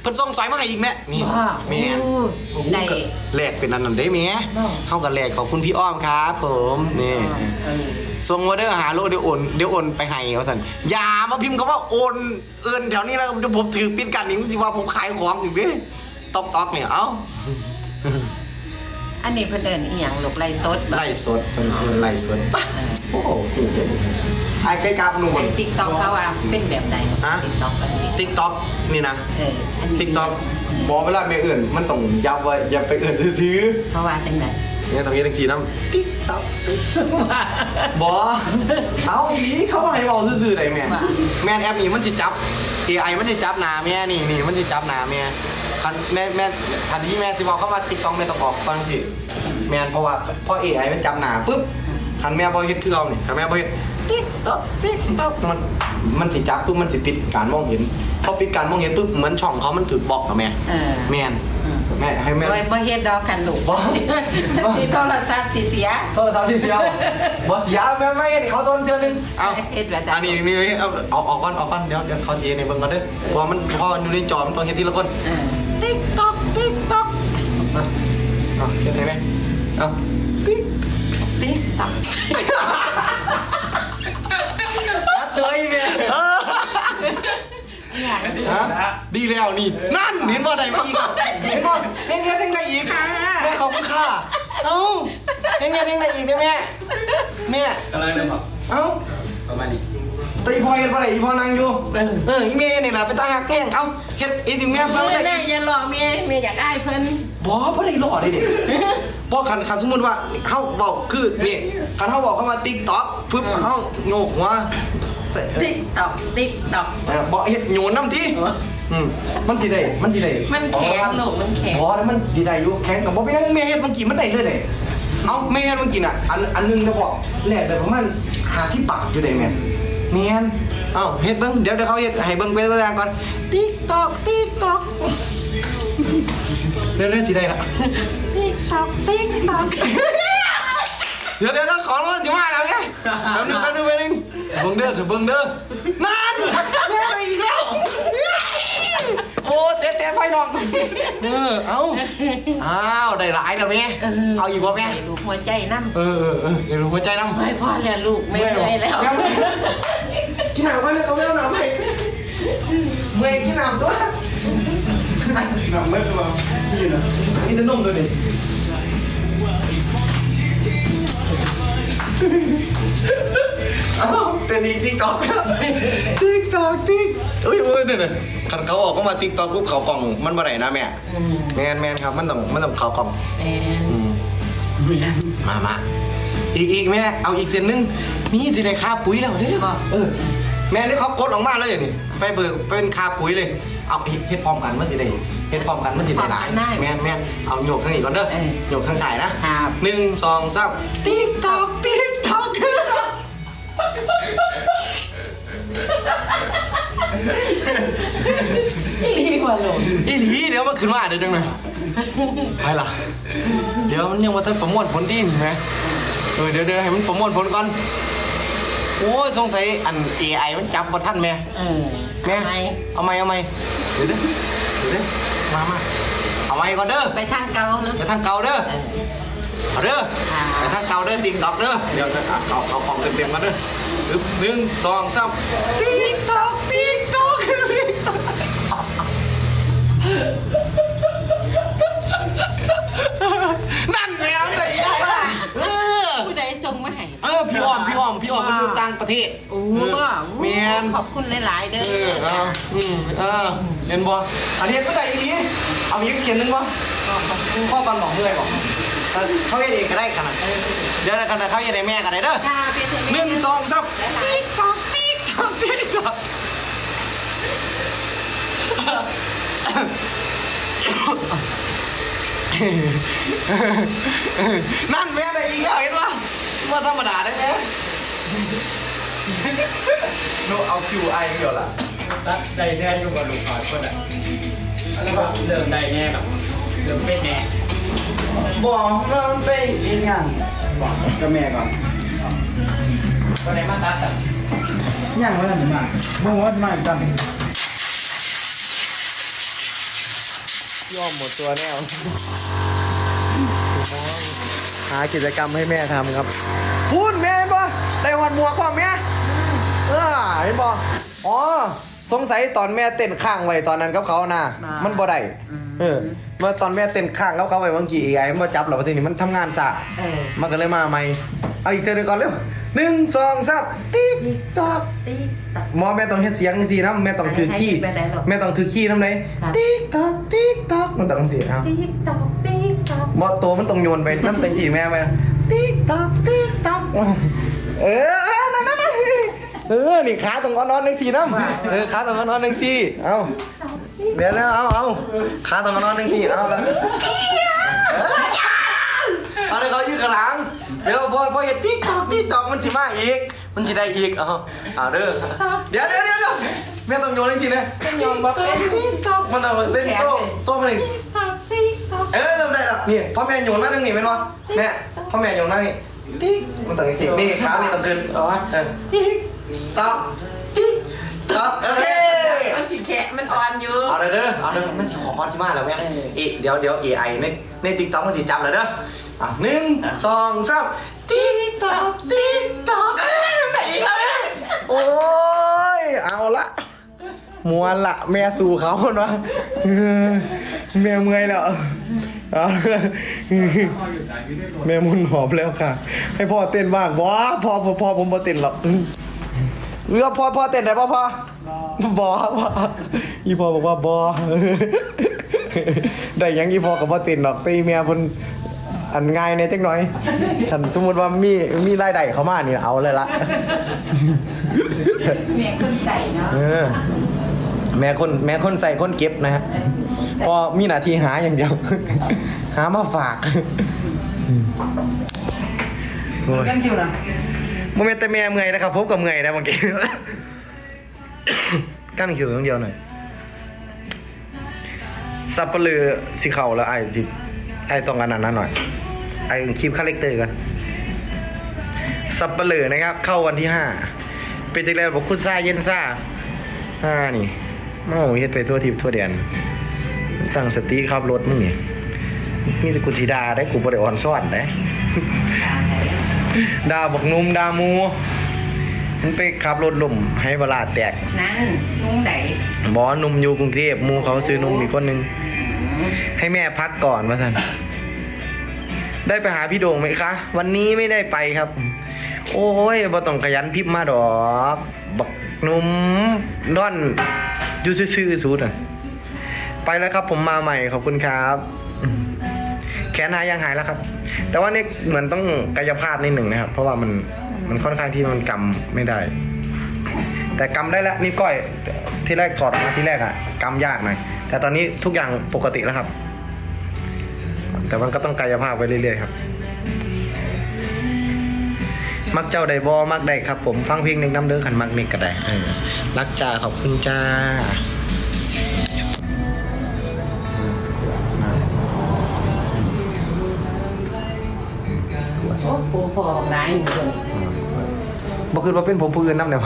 เพิ่นส่งสายมาให้อีกแม่นี่ว้าแม่โอ้ได้ แลกเป็นอันนั้นได้แม่เนาะ เฮาก็แลกขอบคุณพี่อ้อมครับผมนี่ เออส่งออเดอร์หาโลเดี๋ยวโอนเดี๋ยวโอนไปให้ว่าซั่นอย่ามาพิมพ์คำว่าโอนเอิ้นแถวนี้นะเดี๋ยวผมถือปิดกันนี่มันสิว่าผมขายของอีกเด้ตอกตอกเนี่ยเอ้าอันนี้เพิ่นเดินอีหยังลูกไล่สดบ่ไล่สดเพิ่นเอิ้นไล่สดปะโอ้โห ไอ้ใกล้กับหนุ่มไอ้ติ๊กต็อกเขาว่าเป็นแบบใดฮะ ติ๊กต็อกอันนี้ติ๊กต็อกนี่นะเอออันนี้ติ๊กต็อกบอกเวลาไม่เอื่น มันต้องยับว่าอย่าไปเอื่นซื้อเขาว่าจังไดๆเนี่ยตรงนี้ทั้งสีน้ำติ๊กต็อกว่า บอเอาอีเขาให้บอกซื่อๆได้แม่ว่า แม่นแอปนี้มันจะจับ AI มันจะจับหนาแม่นี่นี่มันจะจับหนาแม่คันแม่แม่ทันที่แม่สิบอกเข้ามาติ๊กต็อกแม่ต้องบอกฟังสิแม่นเพราะว่าพอ AI มันจับหนาปุ๊บคันแม่พอเฮ็ดคือเอานี่คันแม่พอเฮ็ด ติ๊กต็อกติ๊กต็อกมันมันสิจับปุ๊บมันสิปิดการมองเห็นพอปิดการมองเห็นปุ๊บเหมือนช่องเขามันถูกบล็อกอะแม่เออ แม่นอืมแม่ให้แม่โดยบ่เฮ็ดดอกกันลูกบ่บ่ ที่โทรศัพท์สิเสียโทรศัพท์ที่เสียบอเสียแม่ไม่ให้เขาโดนเทือนนึงเอา เฮ็ดแบบนั้นอันนี้นี่เอาเอาออกก่อนออกก่อนเดี๋ยวเดี๋ยวเขาเสียในเบิ่งก่อนเด้อเพราะมันพออยู่ในจอมันต้องเฮ็ดทีละคนเออติ๊กต๊อกติ๊กต๊อกเอาเฮ็ดให้ไหมเอาติ๊กติ๊กต็อก เตยแม่เออเนี่ยฮะดีแล้วนี่ นั่นเห็นบ่ได้มาอีกอะเห็นบ่เฮ็ดเฮ็ดเฮ็ดได้อีกแม่ขอบคุณค่ะเอ้าเฮ็ดเฮ็ดเฮ็ดได้อีกเด้อแม่แม่อะไรเลยครับเอ้าประมาณนี้ตีพอเห็นบ่ได้อีพอนั่งอยู่เออเอออีเมย์นี่ล่ะไปตาหักแกล้งเอ้าเฮ็ดอีนี่แม่เพิ่เพิ่นนได้น่ะอย่าหลอกเมียเมียอยากได้เพิ่นบ่บ่ได้หล่อได้เด็กบ่คันคันสมมุติว่าเฮาเว้าคือนี่คันเฮาบอกเข้ามา TikTok ปึ๊บเฮาโงกหัวใส่ติ๊กต็อกติ๊กต็อกเออบ่เฮ็ดโยนน้ำทีอืมมันสิได้มันสิได้มันแข็งลูกมันแข็งบ่แล้วมันสิได้อยู่แข็งก็บ่เป็นหยังแม่เฮ็ดมันกินมันได้เลยเด้เอ้าแม่เฮ็ดมันกินอะอันอันหนึงเด้อพ่อแลกได้ประมาณ50บาทอยู่ได้แม่แม่นเอ้าเฮ็ดเบิ่งเดี๋ยวเดี๋ยวเขาเฮ็ดให้เบิ่งเป็นตัวอย่างก่อน TikTok TikTok เดี๋ยวเดี๋ยวสิได้ละติ๊กต็อกติ๊กต็อกเดี๋ยวเดี๋ยวขอร้องสิมาแล้วไงแป๊บนึงแป๊บนึงแป๊บนึง เบิ่งเด้อเถอะเบิ่งเด้อนั่นแม่อะไรอีกแล้วโอ้เตะเตะไฟน้องเออเอ้าอ้าวได้หลายแล้วแม่เอาอีกบ่แม่ให้ลูกหัวใจน้ำเออเออเออเดี๋ยวรู้หัวใจน้ำไม่พอแล้วลูกไม่ไหวแล้วกินหนาวก็เอาไม่เอาหนาวให้เมื่อยกินหนาวตัวหนังเม็ดตัวนี่นะนี่จะนุ่มตัวนี้เอ้า เต้นอีกติ๊กต็อกครับติ๊กต็อกติ๊กอุ้ยอุ้ยเนี่ยคันเขาออกเข้ามาติ๊กต็อกปุ๊บเขากล่องมันบ่ได้นะแม่อืมแมนแมนครับมันต้องมันต้องเขากล่องแม่นอืมมามาอีกอีกแม่เอาอีกเส้นหนึงมีสิได้ค่าปุ๋ยแล้วเด้อเออแม่นี่เขากดออกมาเลยนี่ไปเบิกเป็นค่าปุ๋ยเลย เอาเฮ็ดเฮ็ดพร้อมกันมันสิได้เฮ็ดพร้อมกันมันสิได้หลายแม่นแม่นเอาโยกข้างนี้ก่อนเด้อโยกข้างซ้ายนะครับหนึ่งสองสามติ๊กตอกติ๊ก ดีกว่าลูกอีหลีเดี๋ยวมันขึ้นมาเดี๋ยวจังเลยไปล่ะ เดี๋ยวมันยังมาทันประมวลผลดีนี่ไหมเออเดี๋ยวเดี๋ยวให้มันประมวลผลก่อนโอ้ยสงสัยอัน AI มันจับบ่ทันแม่เออแม่ทำไมเอาไหมเอาไหมเดี๋ยวเด้อเดี๋ยวเด้อมามาเอาไหมก่อนเด้อไปทางเก่านะไปทางเก่าเด้อเออเอาเด้อค่ะไปทางเก่าเด้อติ๊กตอกเด้อเดี๋ยวเอาเอาเอาของเต็มๆกันเด้ออึ๊บหนึ่งสองสามติ๊กตอกติ๊กตอกติ๊กตอก นั่นไงเอาได้ได้เออผู้ใดส่งมาให้เออพี่อ้อมพี่อ้อมพี่อ้อมมันอยู่ต่างประเทศโอ้เออบ่แมนขอบคุณหลาย ๆ เด้เอออเอาอืมเออเห็นบ่อันนี้ก็ได้อีนี้เอาอีกเขียนหนึงบ่ขอบคุณพ่อปันบอกเมื่อยบอกเขาเฮ็ดเองก็ได้ขนาดเดี๋ยวนะขนาดเขาเฮ็ดให้แม่ก็ได้เด้อ ค่ะเป็นหนึ่งสองสามติ๊กตอกติ๊กตอกติ๊กตอก นั่นแม่ได้อีกแล้วเห็นปะว่าธรรมดาได้ไหมโนเอาคิวไอเดียวล่ะตัดได้แน่อยู่กับลูกค้าคนอะแล้วก็เริ่มได้แน่แบบเริ่มเป็นแน่บอกว่ามันเป็นอีกอย่างบอกกับแม่ก่อนก็ได้มาตัดสั่งย่างไว้แล้วหนึ่งมาเมื่อวันมาอีกตั้ง ย่อมหมดตัวแน่หากิจกรรมให้แม่ทำครับพูดแม่เห็นบ่ได้หอดหมวกความแม่เออเห็นบ่อ๋อสงสัยตอนแม่เต้นข้างไว้ตอนนั้นกับเขานะมันบ่ได้เออเมื่อตอนแม่เต้นข้างกับเขาไว้เมื่อกี้ไอ้มันบ่จับหรอกทีนี้มันทำงานซะเออมันก็เลยมาใหม่ เอาอีกเจอหนึ่งก่อนเร็วหนึ่งสองสามติ๊กตอกติ๊กตัก หมอแม่ต้องเฮ็ดเสียงสินะแม่ต้องถือขี้ไม่ได้หรอกแม่ต้องถือขี้น้ำไหนครับ ติ๊กตอกติ๊กตอกมันต้องเสียเอาติ๊กตอกติ๊กตอกหมอตัวมันต้องโยนไปน้ำตังสีแม่ไปติ๊กตอกติ๊กตอกเออเออนั่นนั่นนั่นเออนี่ขาตรงนอนหนึ่งสีน้ำเออขาตรงนอนหนึ่งสีเอาเดี๋ยวแล้วเอาเอาขาตรงนอนหนึ่งสีเอาละเอาเลยเขายืดกระหลัง เดี๋ยวพอพอเห็นติ๊กตอกติ๊กตอกมันสิมาอีก มันสิได้อีกเอาเอาเด้อเดี๋ยวเดี๋ยวเดี๋ยวเดี๋ยวแม่ต้องโยนจริงๆนะโยนบ่เป็น ติ๊กตอกมันเอาเต้นโต๊ะโต๊ะมันเลยตอกติ๊กตอกเออเริ่มได้แล้วนี่พ่อแม่โยนมาทางนี้เป็นวะแม่พ่อแม่โยนมานี่ติ๊กมันต้องอย่างนี้นี่ขานี่ต้องขึ้นเออติ๊กตอกติ๊กตอกโอเค มันสิแคะมันอ่อนอยู่ เอาเลยเด้อเอาเลยมันขอคอนที่มาแล้วแม่เอเดี๋ยวเดี๋ยว AI ในในติ๊กต็อกมันสิจำเลยเด้อ อะหนึ่งสองสามติ๊กตอกติ๊กตอกเอ้ยไหนอีกแล้วแม่โอ้ยเอาละมวนละแม่สู่เขาเนาะเออแม่เมื่อยแล้วเอาละแม่มุนหอบแล้วค่ะ ให้พ่อเต้นบ้างบอพ่อพ่อพ่อผมบ่เต้นหรอกเรือพ่อพ่อเต้นได้ป่ะพ่อบอพ่ออีพ่อบอกว่าบอได้หยังอีพ่อกับบ่เต้นหรอกตีเมียเพิ่น อันง่ายเนี่ยจักหน่อยฉันสมมุติว่ามีมีรายได้เข้ามานี่เอาเลยละแม่คนใส่เนาะเออแม่คนแม่คนใส่คนเก็บนะฮะพอมีหน้าที่หาอย่างเดียว หามาฝากโอ้ยยังอยู่นะโมเมนต์แต่แม่เมื่อยนะครับผมก็เมื่อยนะบางทีกั้นคิวอย่างเดียวหน่อยสับปะเลือสีเขาแล้วไอ้ที่ ไอ้ตรงกันนั้นหน่อย ไอ้คลิปคาแรคเตอร์กันสับปะเลือนะครับ เข้าวันที่ห้าเป็นจังไรบอกคุณซ่าเย็นซ่าห้านี่โอ้เฮ็ดไปทั่วทิพย์ทั่วแดนตั้งสติขับรถมึงนี่มีแต่กูสีดาได้กูบริอ่อนซ่อนได้ดาบอกนุ่มดามูมันไปขับรถลุ่มให้เวลาแตกนั่นนุ่งไหนบอนุ่มอยู่กรุงเทพหมูเขาซื้อนุ่มอีกคนนึง ให้แม่พักก่อนว่าสันได้ไปหาพี่โด่งไหมคะ วันนี้ไม่ได้ไปครับ โอ้ยบ่ต้องขยันพิมพ์มาดอก บักนุ่มด้อนยู่ซื่อๆสูดอะ ไปแล้วครับผมมาใหม่ขอบคุณครับ แขนหายยังหายแล้วครับ แต่ว่านี่เหมือนต้องกายภาพนิดหนึ่งนะครับ เพราะว่ามันมันค่อนข้างที่มันกำไม่ได้ แต่กำได้แล้วนี่ก้อยที่แรกถอดออกมาที่แรกอะกำยากหน่อยแต่ตอนนี้ทุกอย่างปกติแล้วครับ แต่มันก็ต้องกายภาพไปเรื่อยๆครับ มักเจ้าไดบอมักได้ครับ ผมฟังเพลงหนึ่งน้ำเด้อขันมักนี่ก็ได้เออรักจ้าขอบคุณจ้าโอ้ปูพอร้ายอยู่คนบ่คือว่าเป็นผมผู้อื่นน้ำเนี่ย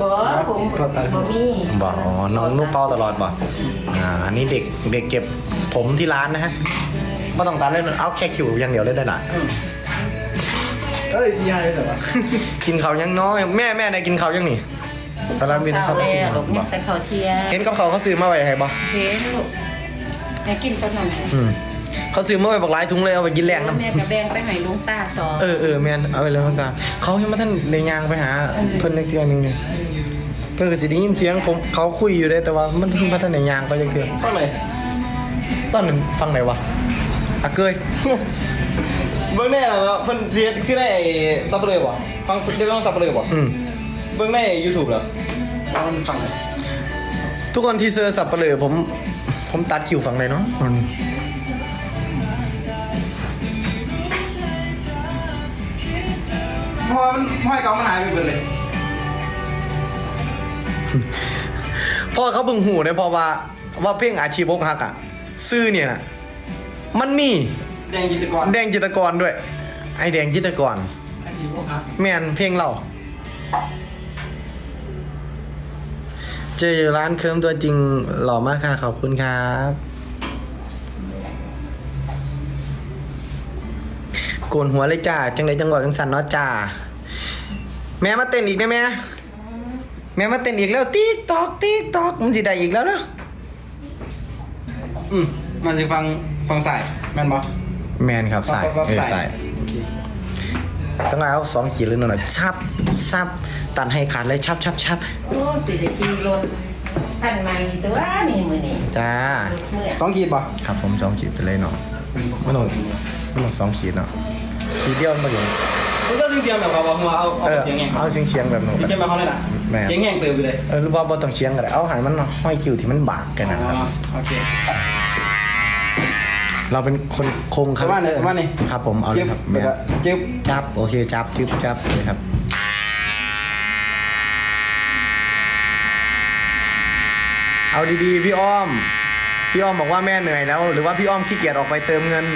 บ่บ่ผมบ่มีบอกอ๋อน้องนุ่มเป้าตลอดบ่อ่าอันนี้เด็กเด็กเก็บผมที่ร้านนะฮะไม่ต้องตัดเลยเอาแค่คิวอย่างเดียวเลยได้หน่ะเอ้ยยายเหรอวะกินเขาวยังน้อย แม่แม่ได้กินเขาวยังนี่ตลาดบินนะครับเช้าจริงแล้วลูกบ่แต่เขาเทียเห็นกับเขาวเขาซื้อมาไว้ให้บ่เฮ็ดลูกแม่กินตอนนั้นอืมเขาซื้อมาไว้บักหลายถุงเลยเอาไปกินแรงน้ำแม่ก็แบ่งไปให้ลุงตาสอนเออเออแม่นเอาไปเลยน้ำตาเขายังมาท่านในยางไปหาเพิ่นในเทือนึงนี่ เพิ่นก็สิได้ยินเสียงผมเขาคุยอยู่ได้แต่ว่ามันเพิ่งมาท่านในยางไปจังเทื่อฟังไหนตอนนั้นฟังไหนวะอะเกยเบื้องแน่แล้วเพิ่นเสียคือได้ไอ้ซับเปลือยบ่ฟังเรียกว่าซับเปลือยบ่อืมเบื้องใน YouTube เหรอเอามันฟังไหนทุกคนที่เซอร์สับเปลือผมผมตัดคิวฟังเลยเนาะอืมเพราะว่ามันห้อยเก่ามันหายไปเบิดเลย พ่อเขาบึงหูเนี่ยพอว่าว่าเพลงอาชีพอกฮักอะซื้อเนี่ยนะมันมีแดงจิตกรแดงจิตกรด้วย ไอแดงจิตกรอาชีอกแมนเพลงเราเจออยู่ร้านเคิร์มตัวจริงหล่อมากค่ะขอบคุณครับ โกนหัวเลยจ้า จังไรจังหวะจังสันเนาะจ้า แม่มาเต้นอีกได้ไหม แม่มาเต้นอีกแล้วติ๊กตอกติ๊กตอกมันจะได้อีกแล้วเนาะอืมมันจะฟังฟังสายแม่นบ่แมนครับใส่ปั๊บเออปั๊บใส่โอเคต้องเอาสองขีดเลยหน่อยชับซับตัดให้ขาดเลยชับชับชับโอ้สิได้ขี่รถทันใหม่ตัวนี่มื้อนี้จ้าเมื่อ สองขีดป่ะครับผมสองขีดไปเลยเนาะไม่ต้องไม่ต้องสองขีดเนาะ ขีดเดียวมันมาอยู่มันก็เสียงแบบเขาบอกหัวเอาเอาเออเสียงแหงเอาเชียงเชียงๆแบบหนูไม่ใช่มาเขาเลยนะแม่ เสียงแหงเติมไปเลยเออหรือว่าบ่ต้องเชียงก็ได้เอาใหายมันห้อยคิวที่มันบากกันนะครับอ๋อโอเค เราเป็นคนคงประมาณนี้ประมาณนี้ครับผมเอาเลยครับจึ๊บแล้วก็จึ๊บจับ โอเค จับจึ๊บจับเลยครับ เอาดีๆ พี่อ้อม พี่อ้อมบอกว่าแม่เหนื่อยแล้ว หรือว่าพี่อ้อมขี้เกียจออกไปเติมเงิน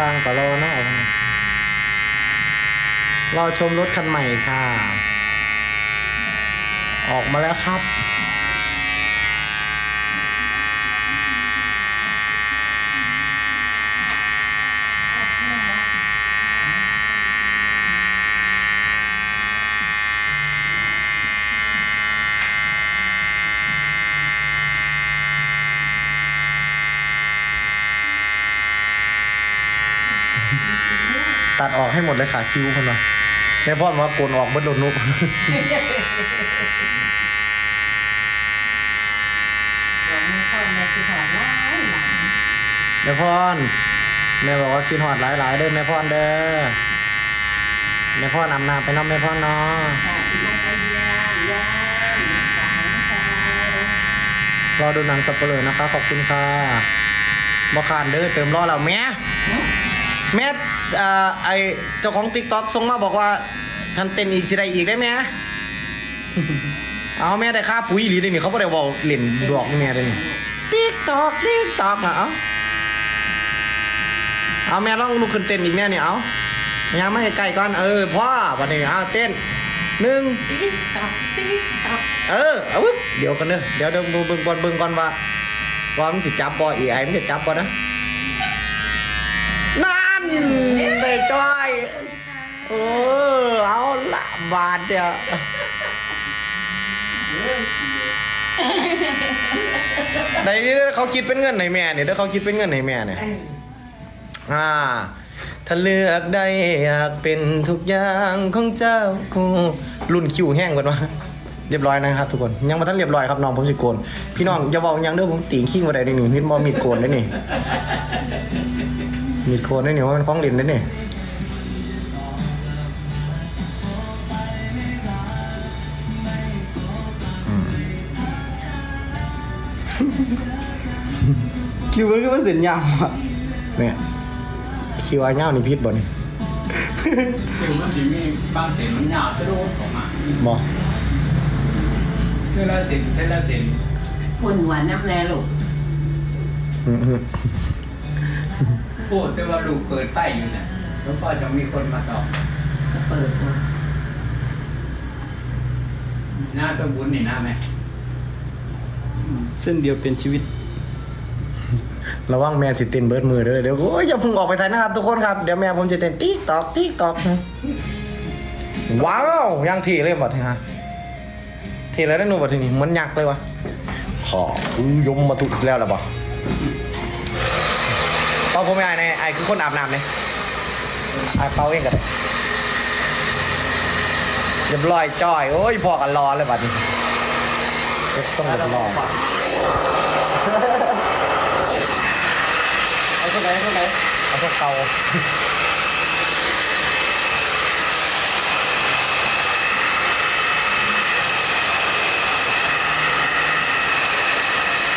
สร้างต่รอเนาะราชมรถคันใหม่ค่ะ ออกมาแล้วครับ ออกให้หมดเลยขาคิ้วคนวะแม่พ่อมาโกนออกเบนโดนนุกเดี๋ยวมีคนมาสิถอดหลายหลังแม่พรแม่บอกว่ากินหอดหลายๆเด้อแม่พรเด้อแม่พรนำนาไปเน้องแม่พรเนาะค่ะที่ลงไปเยี่ยมยามสามสาวรอดูหนังสับเปลือนะคะ ขอบคุณค่ะบอคานเด้อเติมรอแล้วแม่แม่เอ่อ ไอเจ้าของติ๊กต็อกส่งมาบอกว่าทันเต้นอีกสิได้อีกได้ไหมเอาแม่ได้ค่าปุ๋ยอีหลีได้นี่เขาไม่ได้บอกเล่นดอกนี่แม่ได้นี่ติ๊กต็อกติ๊กต็อกนะเอาเอาแม่ลองลุกขึ้นเต้นอีกแน่นี่เอายังไม่ให้ใกล้ก่อนเออพ่อวันนี้เอาเต้นหนึ่งติ๊กต๊อกติ๊กต๊อกเออเอาปึ๊บเดี๋ยวกันเด้อเดี๋ยวเดี๋ยวดูเบิ่งก่อนเบิ่งก่อนว่าว่ามันสิจับบ่อีไอมันจะจับบ่นะ ในได้จ้เออเอาละบาทเดียวในนี้เขาคิดเป็นเงินไหนแม่เนี่ยถ้าเขาคิดเป็นเงินไหนแม่เนี่ยอ่าถ้าเลือกได้อยากเป็นทุกอย่างของเจ้ารุ่นคิวแห้งก่อนวะเรียบร้อยนะครับทุกคนยังมาทันเรียบร้อยครับน้องผมสิโกนพี่น้องอย่าบอกยังเด้อผมตีงขิงมาได้ดิหนึ่งมิดมอมีดโกนได้นี่ มีดโกนได้นี่ว่ามันฟ้องเล่นได้นี่อืมคิวมันก็มันเสียงยาวอะเนี่ยคิวอาเง่านี่พิษบ่นี่คือมันสิมีบางเส้นมันยาวจะโดนออกมาบ่เทละเส้นเทละเส้นคุณหวานน้ำแน่ลูก อืมอืมโอ้แต่ว่าลูกเปิดไฟอยู่นะแล้วก็จะมีคนมาสอบก็เปิดมาหน้าตัวบุญนี่หน้าไหมอืมเส้นเดียวเป็นชีวิต ระวังแม่สิเต้นเบิดมือเด้อเดี๋ยวโอ้ยอย่าเพึ่งออกไปถ่ายนะครับทุกคนครับ เดี๋ยวแม่ผมจะเต้นติ๊กตอกติ๊กตอกว้าวยังทีเลยบอดฮะทีแล้วได้หนูบอดทีนี้เหมันยักษ์เลยวะขอยมมาถูกแล้วล่ะบอเป่าผมไม่อายในไอายคือคนอาบน้ำเนี่ยไอายเป่าเองกันเรียบร้อยจ้อย โอ้ยพอกันรอเลยบัดนี้เก็บส่งเรียบร้อยเอาเท่าไหร่เท่าไหร่เอาพวกเตา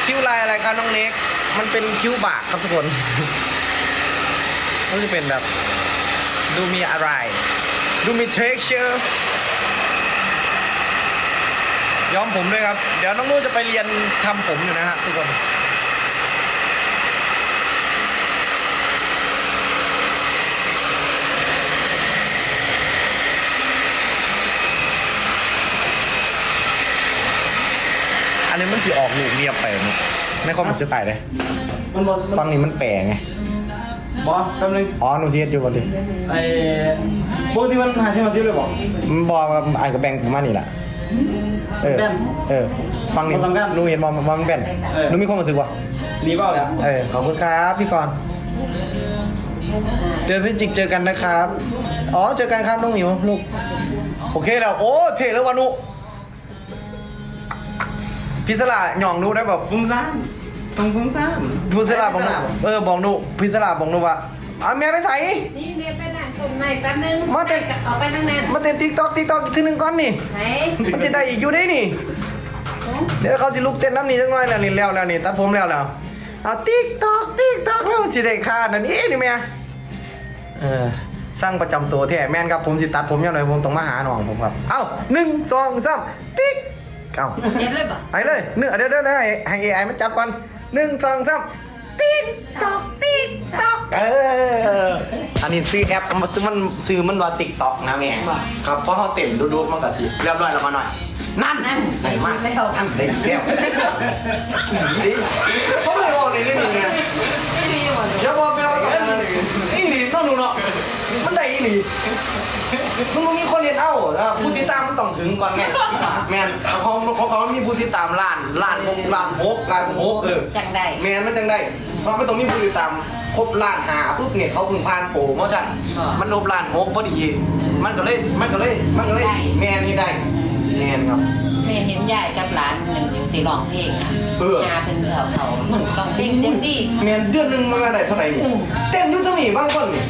คิ้วลายอะไรครับน้องเน็ก มันเป็นคิ้วบากครับทุกคน มันจะเป็นแบบ ดูมีอะไร ดูมี texture ย้อมผมด้วยครับ เดี๋ยวน้องนุ่นจะไปเรียนทำผมอยู่นะฮะทุกคนอันนี้มันสิออกลูกเรียบไปเนอะในความรู้สึกไอ้เลย มันบอล ฟังนี่มันแปลไง บอลแป๊บนึงอ๋อหนูเสียอยู่ก่อนดิไอ้ปกติมันหาที่มาซิบเลยบอกมันบอกว่าไอ้กับแบงค์ผมมานี่แหละเออแบนเออ ฟังนี่มันสำคัญหนูเห็นมองมันมันแบนเออ หนูมีความรู้สึกว่าดีเปล่าเนี่ยเออขอบคุณครับพี่กรณ์เดือนพฤศจิกเจอกันนะครับ อ๋อเจอกันครับน้องหมิวลูกโอเคแล้วโอ้เท่แล้ววะหนุพิศลาหย่องหนูได้แบบ ฟุ้งซ่าน ฟังฟุ้งซ่านพิศลาบอกหนูเออบอกหนูพิศลาบอกหนูว่าอะแม่ไปใส่ นี่เรียนไปนั่นตรงไหนแป๊บนึงมาเต้น ออกไปนั่งนั่นมาเต้นติ๊กตอกติ๊กตอกอีกทีหนึงก่อนนี่ไหนมันจะได้อีกอยู่ได้นี่ เดี๋ยวเขาสิลุกเต้นน้ำนี่จังหน่อยแล้วนี่แล้วแล้วนี่ตัดผมแล้วแล้วเอาติ๊กตอกติ๊กตอกแล้วสิได้ค่านั่นนี่นี่แม่เออสร้างประจำตัวแท้แม่นครับผมสิตัดผมยังไงผมต้องมาหาน้องผมครับ เอ้าหนึ่งสองสามติ๊กเอ้าเรียนเลยปะ ไปเลยเนื้อเดี๋ยวเดี๋ยวเดี๋ยวให้ให้เอไอมันจับก่อน หนึ่งสองสามติ๊กตอกติ๊กตอกเออ อันนี้ซื้อแอปมันซื้อมันซื้อมันว่าติ๊กตอกนะแม่ครับเพราะเขาเต็มดูๆมันก็สิเรียบร้อยแล้วมาหน่อย นั่นนั่นไหนมากแล้วนั่นเด็กเดียวเขาไม่ได้บอกเลยนี่ไงเดี๋ยวบอกแม่ว่าต้องการอะไรอี หลีต้องดูเนาะมันได้อีหลีมันบ่มีคนเรียนเอ้าแล้วผู้ติดตามมันต้องถึงก่อนไงแมนเขาเขาเขาเขามีผู้ติดตามล้านล้านหกล้านหกล้านหกเออจังได้แมนมันจังได้เพราะมันต้องมีผู้ติดตามครบล้านหาปุ๊บเนี่ยเขาเพิ่งผ่านโปรโมชั่นมันลบล้านหกพอดี มันก็เลยมันก็เลยมันก็เลยแมนนี่ได้แมนครับ แม่เห็นยายกับหลานหนึ่งอยู่ที่ร้องเพลงอะเออ ยาเป็นเขาเขาหนึ่งร้องเพลงเสียงดี แมนเดือนหนึ่งมันมาได้เท่าไหร่นี่อืม เต็มอยุ่จะมีบางคนนี่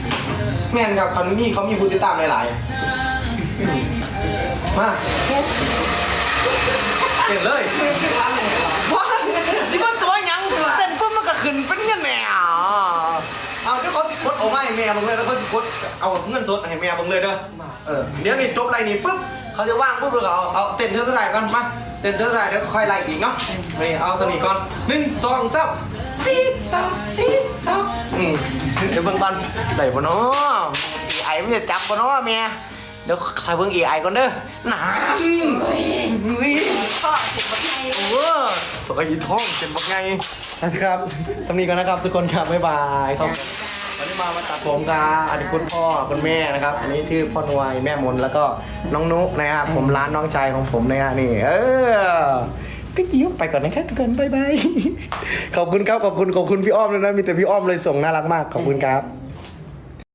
แมนครับเขามีเขามีผู้ติดตามหลายๆมาเต็มเลยว้าจิมันตัวหยังเต้นปุ๊บมันก็ขึ้นเป็นเงินแหม่เอาเดี๋ยวเขาสิกดเอาไมาให้แม่บังเลยแล้วเขาสิกดเอาเงินสดให้แม่บังเลยเด้อเออเดี๋ยวนี่จบไรนี่ปุ๊บ เขาจะว่างปุ๊บแล้วก็เอาเอาเต้นเธอเท่าไหร่ก่อนมาเต้นเธอเท่าไหร่เดี๋ยวค่อยไล่อีกเนาะนี่เอาสนิทก่อนหนึ่งสองสามติ๊กต๊อกติ๊กต๊อกอืมเดี๋ยวเบิ่งก่อนได้ปะเนาะไอ้มันจะจับปะเนาะแม่เดี๋ยวใครเบิ่งเอไอก่อนเด้อหนานเฮ้ยพ่อถึงวันไหนเออสวยท้องเป็นบักไงนะครับสำนีกันนะครับทุกคนครับบ๊ายบายครับันนี้มามาตัดผมกันอันนี้คุณพ่อคุณแม่นะครับ อันนี้ชื่อพ่อนวยแม่มนแล้วก็น้องนุกนะครับผมร้านน้องชายของผมนะฮะนี่ เออก็ยิ้มไปก่อนนะครับทุกคนบายบายขอบคุณครับขอบคุณขอบคุณพี่อ้อมเลยนะมีแต่พี่อ้อมเลยส่งน่ารักมากขอบคุณครับ